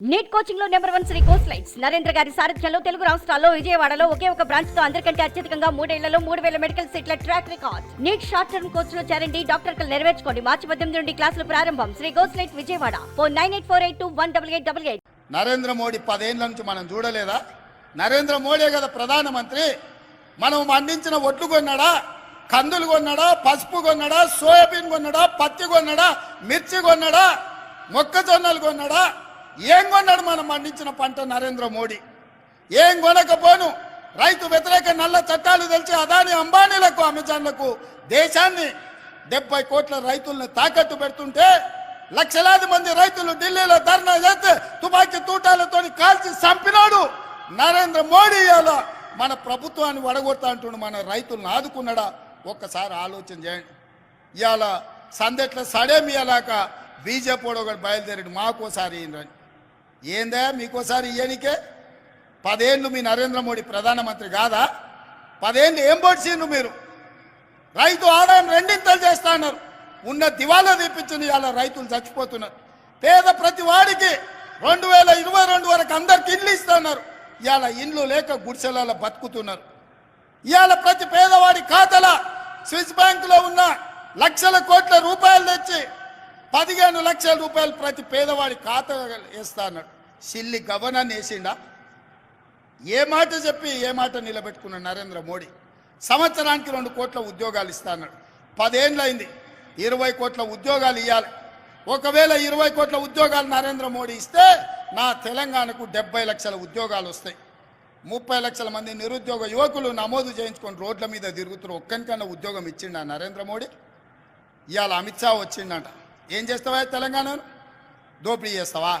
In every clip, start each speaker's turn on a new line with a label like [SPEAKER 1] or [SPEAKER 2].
[SPEAKER 1] Neat కోచింగ్లో number one Shri course lights Narendra గారి సారథ్యంలో తెలుగు రాష్ట్రాల్లో విజయవాడలో ఒకే ఒక బ్రాంచ్తో అందరికంటే అత్యధికంగా మూడేళ్ళలో మూడు వేల మెడికల్ సీట్ల track record NEET short term కోర్స్లో చేరండి డాక్టర్ కలు నెరవేర్చుకోండి. మార్చి పద్దెనిమిది నుండి క్లాసులు ప్రారంభం. Shri course light Vijayawada. Four nine eight four eight two one double eight double eight.
[SPEAKER 2] Narendra Modi పదేళ్ళ నుంచి మనం చూడలేదా? నరేంద్ర మోడీ కదా ప్రధానమంత్రి. మనం మండించిన ఒడ్లు కొన్నాడా? కందులు కొన్నాడా? పసుపు కొన్నాడా? సోయాబీన్ కొన్నాడా? పత్తి కొన్నాడా? మిర్చి కొన్నాడా? మొక్కజొన్నలు కొన్నాడా? ఏం కొన్నాడు మనం పండించిన పంట నరేంద్ర మోడీ? ఏం కొనకపోను? రైతు వ్యతిరేక నల్ల చట్టాలు తెలిసి అదాని అంబానీలకు అమెజాన్లకు దేశాన్ని డెబ్బై కోట్ల రైతుల్ని తాకట్టు పెడుతుంటే లక్షలాది మంది రైతులు ఢిల్లీలో ధర్నా చేస్తే తుపాకీ తూటాలతో కాల్చి చంపినాడు నరేంద్ర మోడీ ఇవాళ. మన ప్రభుత్వాన్ని వడగొడతా అంటుండు మన రైతులను ఆదుకున్నాడా? ఒక్కసారి ఆలోచన చేయండి. ఇవాళ సందెట్ల సడేమి ఇయ్యలాక బీజేపీ ఒకటి బయలుదేరాడు మాకోసారి ఈయనని. ఏందా మీకోసారి ఇయ్యనికే? పదేళ్ళు మీ నరేంద్ర మోడీ ప్రధానమంత్రి కాదా? పదేళ్ళు ఏం పొడిచిండ్రు మీరు? రైతు ఆదాయం రెండింతలు చేస్తా అన్నారు. ఉన్న దివాలా తెప్పించింది ఇవాళ రైతులు చచ్చిపోతున్నారు. పేద ప్రతి వాడికి రెండు వేల ఇరవై రెండు వరకు అందరికి ఇల్లు ఇస్తున్నారు ఇవాళ ఇండ్లు లేక గుడిసెలలో బతుకుతున్నారు. ఇవాళ ప్రతి పేదవాడి ఖాతాల స్విస్ బ్యాంకులో ఉన్న లక్షల కోట్ల రూపాయలు తెచ్చి పదిహేను లక్షల రూపాయలు ప్రతి పేదవాడి ఖాతా వేస్తా అన్నాడు. Silly governor వేసిండా? ఏ మాట చెప్పి ఏ మాట నిలబెట్టుకున్న నరేంద్ర మోడీ? సంవత్సరానికి రెండు కోట్ల ఉద్యోగాలు ఇస్తా అన్నాడు. పదేళ్ళైంది ఇరవై కోట్ల ఉద్యోగాలు ఇవ్వాలి ఒకవేళ ఇరవై కోట్ల ఉద్యోగాలు నరేంద్ర మోడీ ఇస్తే నా తెలంగాణకు డెబ్బై లక్షల ఉద్యోగాలు వస్తాయి. ముప్పై లక్షల మంది నిరుద్యోగ యువకులు నమోదు చేయించుకొని రోడ్ల మీద తిరుగుతున్నారు ఒక్కరికన్నా ఉద్యోగం ఇచ్చిండా నరేంద్ర మోడీ? ఇవాళ అమిత్ షా వచ్చిండంట. ఏం చేస్తావా తెలంగాణను? దోపిడీ చేస్తావా?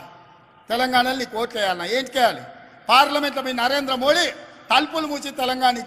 [SPEAKER 2] తెలంగాణలో నీకు ఓట్లు వేయాలన్నా ఏంటి చేయాలి పార్లమెంట్లో మీ నరేంద్ర మోడీ తలుపులు మూసి తెలంగాణ ఇచ్చి